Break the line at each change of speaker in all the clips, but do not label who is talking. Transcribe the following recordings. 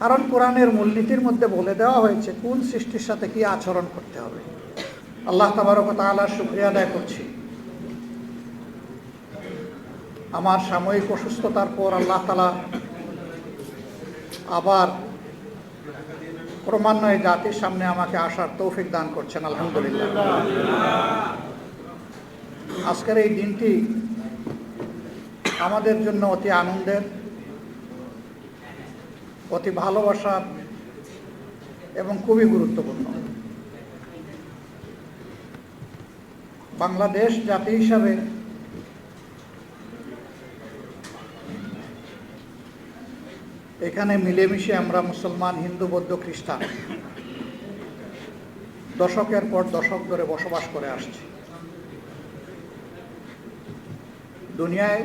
কারণ কোরআনের মূলনীতির মধ্যে বলে দেওয়া হয়েছে, কোন সৃষ্টির সাথে কি আচরণ করতে হবে। আল্লাহ তাবারক তাআলার শুক্রিয়া আদায় করছি। আমার সাময়িক অসুস্থতার পর আল্লাহ তালা আবার ক্রমান্বয়ে জাতির সামনে আমাকে আসার তৌফিক দান করছেন, আলহামদুলিল্লাহ। আজকের এই দিনটি আমাদের জন্য অতি আনন্দের অতি ভালোবাসার এবং খুবই গুরুত্বপূর্ণ। বাংলাদেশ জাতি হিসাবে এখানে মিলেমিশে আমরা মুসলমান, হিন্দু, বৌদ্ধ, খ্রিস্টান দশকের পর দশক ধরে বসবাস করে আসছি। দুনিয়ায়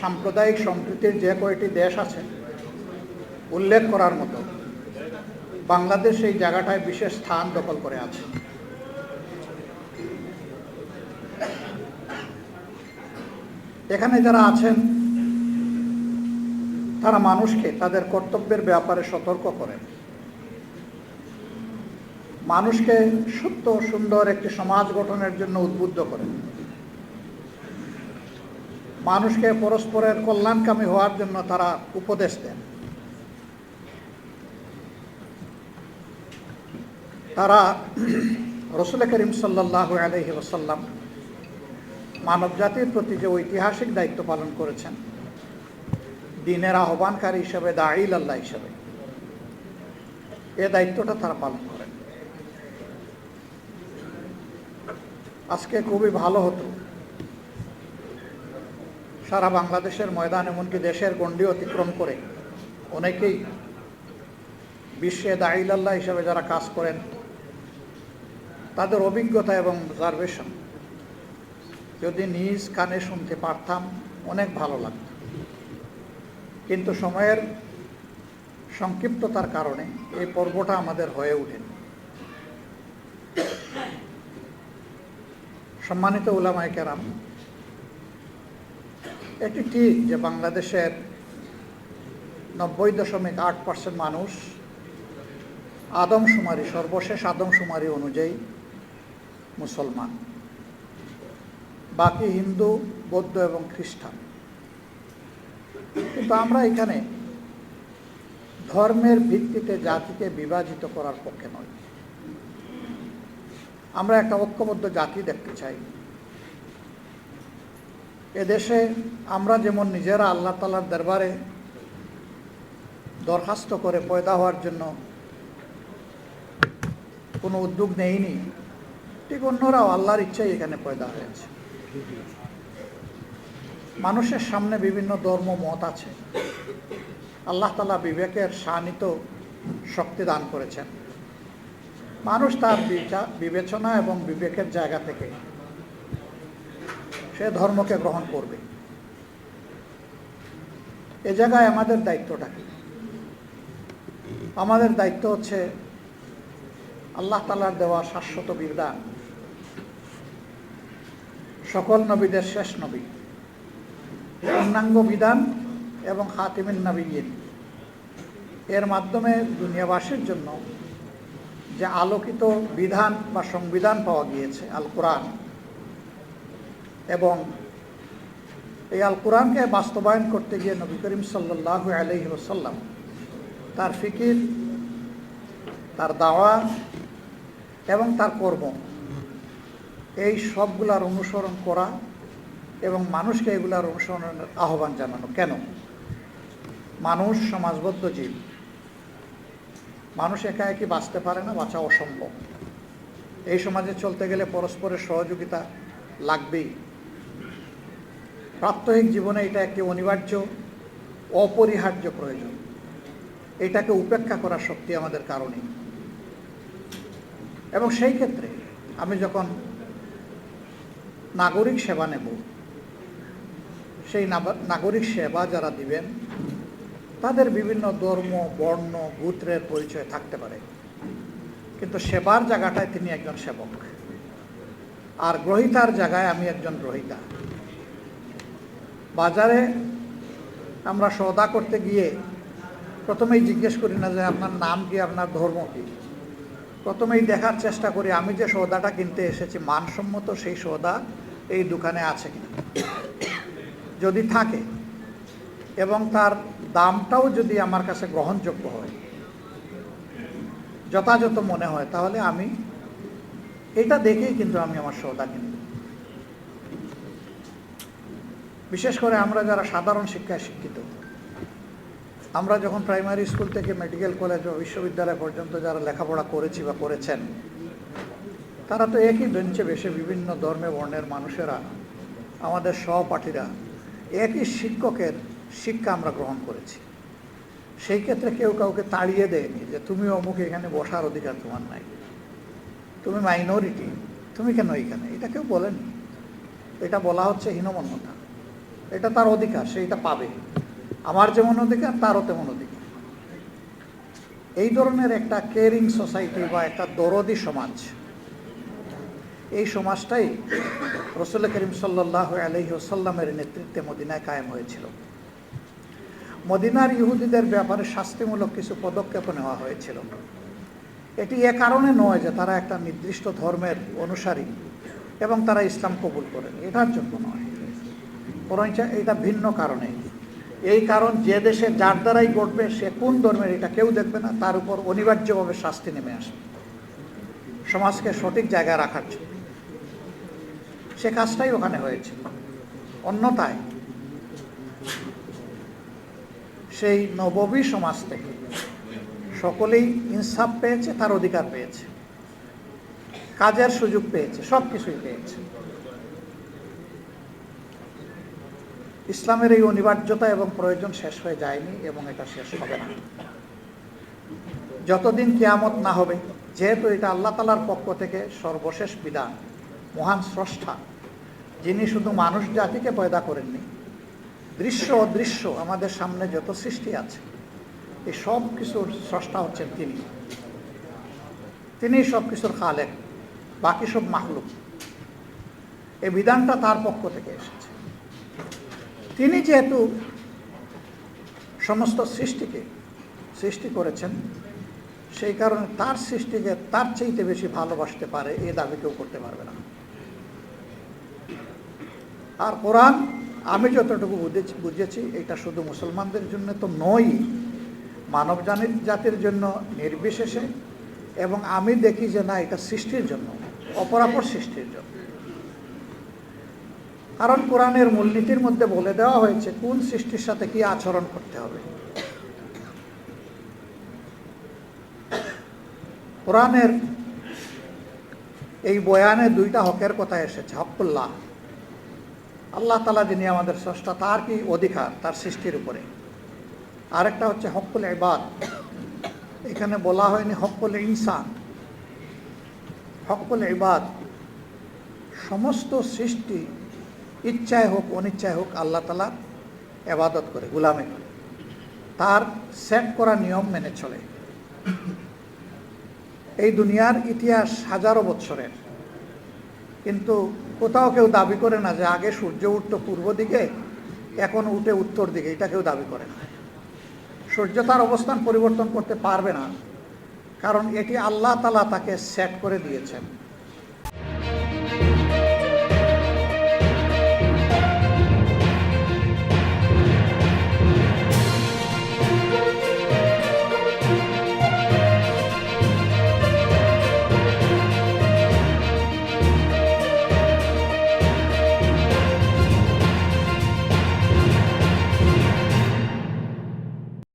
সাম্প্রদায়িক সম্প্রীতির যে কয়টি দেশ আছে উল্লেখ করার মতো বাংলাদেশ এই জায়গাটায় বিশেষ স্থান দখল করে আছে। এখানে যারা আছেন, তারা মানুষকে তাদের কর্তব্যের ব্যাপারে সতর্ক করেন। মানুষকে সত্য সুন্দর একটি সমাজ গঠনের জন্য উদ্বুদ্ধ করেন। মানুষকে পরস্পরের কল্যাণকামী হওয়ার জন্য তারা উপদেশ দেন। তারা রসুল করিম সাল্লাহ আলহি ওসাল্লাম মানব জাতির প্রতি যে ঐতিহাসিক দায়িত্ব পালন করেছেন, দিনের আহ্বানকারী হিসেবে দাইল আল্লাহ হিসেবে, এ দায়িত্বটা তারা পালন করেন। আজকে খুবই ভালো হতো। সারা বাংলাদেশের ময়দান এমনকি দেশের গণ্ডি অতিক্রম করে অনেকেই বিশ্বে দাইল আল্লাহ হিসেবে যারা কাজ করেন তাদের অভিজ্ঞতা এবং অবজারভেশন যদি নিজ কানে শুনতে পারতাম, অনেক ভালো লাগতো। কিন্তু সময়ের সংক্ষিপ্ততার কারণে এই পর্বটা আমাদের হয়ে ওঠেনি। সম্মানিত উলামায় কেরাম, এটি ঠিক যে বাংলাদেশের নব্বই দশমিক আট পার্সেন্ট মানুষ আদমশুমারি, সর্বশেষ আদমশুমারি অনুযায়ী মুসলমান। বাকি হিন্দু, বৌদ্ধ এবং খ্রিস্টান। কিন্তু আমরা এখানে ধর্মের ভিত্তিতে জাতিকে বিভাজিত করার পক্ষে নয় আমরা একটা ঐক্যবদ্ধ জাতি দেখতে চাই। এদেশে আমরা যেমন নিজেরা আল্লাহ তালার দরবারে দরখাস্ত করে পয়দা হওয়ার জন্য কোনো উদ্যোগ নেইনি ঠিক অন্যরাও আল্লাহর ইচ্ছাই এখানে পয়দা হয়েছে। মানুষের সামনে বিভিন্ন ধর্ম, মত আছে। আল্লাহ তালা বিবেকের শানিত শক্তি দান করেছেন। মানুষ তার বিবেচনা এবং বিবেকের জায়গা থেকে সে ধর্মকে গ্রহণ করবে। এ জায়গায় আমাদের দায়িত্বটা কি? আমাদের দায়িত্ব হচ্ছে আল্লাহ তালার দেওয়া শাশ্বত বিধান। সকল নবীদের শেষ নবী। পূর্ণাঙ্গ বিধান এবং হাতিমিন নবীন এর মাধ্যমে দুনিয়াবাসীর জন্য যে আলোকিত বিধান বা সংবিধান পাওয়া গিয়েছে আল কোরআন এবং এই আল কোরআনকে বাস্তবায়ন করতে গিয়ে নবী করিম সাল্লাহ আলহি ওসাল্লাম তার ফিকির, তার দাওয়া এবং তার কর্ম এই সবগুলার অনুসরণ করা এবং মানুষকে এগুলার অনুসরণের আহ্বান জানানো। কেন? মানুষ সমাজবদ্ধ জীব। মানুষ একা একই বাঁচতে পারে না, বাঁচা অসম্ভব। এই সমাজে চলতে গেলে পরস্পরের সহযোগিতা লাগবেই। প্রাত্যহিক জীবনে এটা একটি অনিবার্য, অপরিহার্য প্রয়োজন। এটাকে উপেক্ষা করার শক্তি আমাদের কারণে এবং সেই ক্ষেত্রে আমি যখন নাগরিক সেবা নেব। সেই নাগরিক সেবা যারা দিবেন, তাদের বিভিন্ন ধর্ম, বর্ণ, গোত্রের পরিচয় থাকতে পারে। কিন্তু সেবার জায়গাটায় তিনি একজন সেবক। আর গ্রহিতার জায়গায় আমি একজন গ্রহিতা। বাজারে আমরা সৌদা করতে গিয়ে প্রথমেই জিজ্ঞেস করি না যে আপনার নাম কি, আপনার ধর্ম কি? প্রথমেই দেখার চেষ্টা করি, আমি যে সৌদাটা কিনতে এসেছি, মানসম্মত সেই সৌদা এই দোকানে আছে কিনা। যদি থাকে এবং তার দামটাও যদি আমার কাছে গ্রহণযোগ্য হয়, যথাযথ মনে হয়, তাহলে আমি এটা দেখেই কিন্তু আমি আমার সৌদা কিনব বিশেষ করে আমরা যারা সাধারণ শিক্ষায় শিক্ষিত, আমরা যখন প্রাইমারি স্কুল থেকে মেডিকেল কলেজ বা বিশ্ববিদ্যালয় পর্যন্ত যারা লেখাপড়া করেছি বা করেছেন তারা তো একই বেঞ্চে বেশে বিভিন্ন ধর্মে বর্ণের মানুষেরা, আমাদের সহপাঠীরা, একই শিক্ষকের শিক্ষা আমরা গ্রহণ করেছি। সেই ক্ষেত্রে কেউ কাউকে তাড়িয়ে দেয়নি যে, তুমি অমুক এখানে বসার অধিকার তোমার নাই। তুমি মাইনরিটি তুমি কেন এখানে? এটা কেউ বলেনি। এটা বলা হচ্ছে হীনমন্যতা। এটা তার অধিকার, সে এটা পাবে। আমার যেমন অধিকার, তারও তেমন অধিকার। এই ধরনের একটা কেয়ারিং সোসাইটি বা একটা দরদি সমাজ এই সমাজটাই রসুল করিম সাল্লাহ আলহি আসাল্লামের নেতৃত্বে মদিনায় কায়েম হয়েছিল। মদিনার ইহুদিদের ব্যাপারে শাস্তিমূলক কিছু পদক্ষেপ নেওয়া হয়েছিল। এটি এ কারণে নয় যে তারা একটা নির্দিষ্ট ধর্মের অনুসারী এবং তারা ইসলাম কবুল করেন। এটার জন্য নয়। বরঞ্চ এটা ভিন্ন কারণে। এই কারণ যে দেশে যার দ্বারাই ঘটবে, সে কোন ধর্মের এটা কেউ দেখবে না, তার উপর অনিবার্যভাবে শাস্তি নেমে আসবে। সমাজকে সঠিক জায়গায় রাখার জন্য। সে কাজটাই ওখানে হয়েছে অন্যথায় সেই নববী সমাজ থেকে সকলেই ইনসাফ পেয়েছে, তার অধিকার পেয়েছে। কাজের সুযোগ পেয়েছে সব কিছুই পেয়েছে। ইসলামের এই অনিবার্যতা এবং প্রয়োজন শেষ হয়ে যায়নি এবং এটা শেষ হবে না। যতদিন কেয়ামত না হবে, যেহেতু এটা আল্লাহ তালার পক্ষ থেকে সর্বশেষ বিধান, মহান স্রষ্টা যিনি শুধু মানুষ জাতিকে পয়দা করেননি, দৃশ্য অদৃশ্য আমাদের সামনে যত সৃষ্টি আছে, এই সব কিছুর স্রষ্টা হচ্ছেন তিনি। তিনি সব কিছুর খালেক, বাকি সব মাহলুক এই বিধানটা তার পক্ষ থেকে এসেছে। তিনি যেহেতু সমস্ত সৃষ্টিকে সৃষ্টি করেছেন, সেই কারণে তার সৃষ্টিকে তার চাইতে বেশি ভালোবাসতে পারে, এ দাবি কেউ করতে পারবে না। আর কোরআন, আমি যতটুকু বুঝেছি বুঝেছি, এটা শুধু মুসলমানদের জন্য তো নয় মানব জাতির জন্য নির্বিশেষে, এবং আমি দেখি যে না, এটা সৃষ্টির জন্য, অপরাপর সৃষ্টির জন্য। কারণ কোরআনের মূলনীতির মধ্যে বলে দেওয়া হয়েছে, কোন সৃষ্টির সাথে কি আচরণ করতে হবে। কোরআনের এই বয়ানে দুইটা হকের কথা এসেছে হকুল্লাহ আল্লাহ তালা যিনি আমাদের স্রষ্টা, তার কি অধিকার? তার সৃষ্টির উপরে। আরেকটা হচ্ছে হকুল এবাদ এখানে বলা হয়নি হকুল ইনসান। হকুল ইবাদ। সমস্ত সৃষ্টি ইচ্ছায় হোক, অনিচ্ছায় হোক, আল্লাহ তালা এবাদত করে, গুলামে করে। তার সেট করা নিয়ম মেনে চলে। এই দুনিয়ার ইতিহাস হাজারো বৎসরের। কিন্তু কোথাও কেউ দাবি করে না যে আগে সূর্য উঠত পূর্ব দিকে, এখন উঠে উত্তর দিকে, এটা কেউ দাবি করে না। সূর্য তার অবস্থান পরিবর্তন করতে পারবে না, কারণ এটি আল্লাহ তালা তাকে সেট করে দিয়েছেন।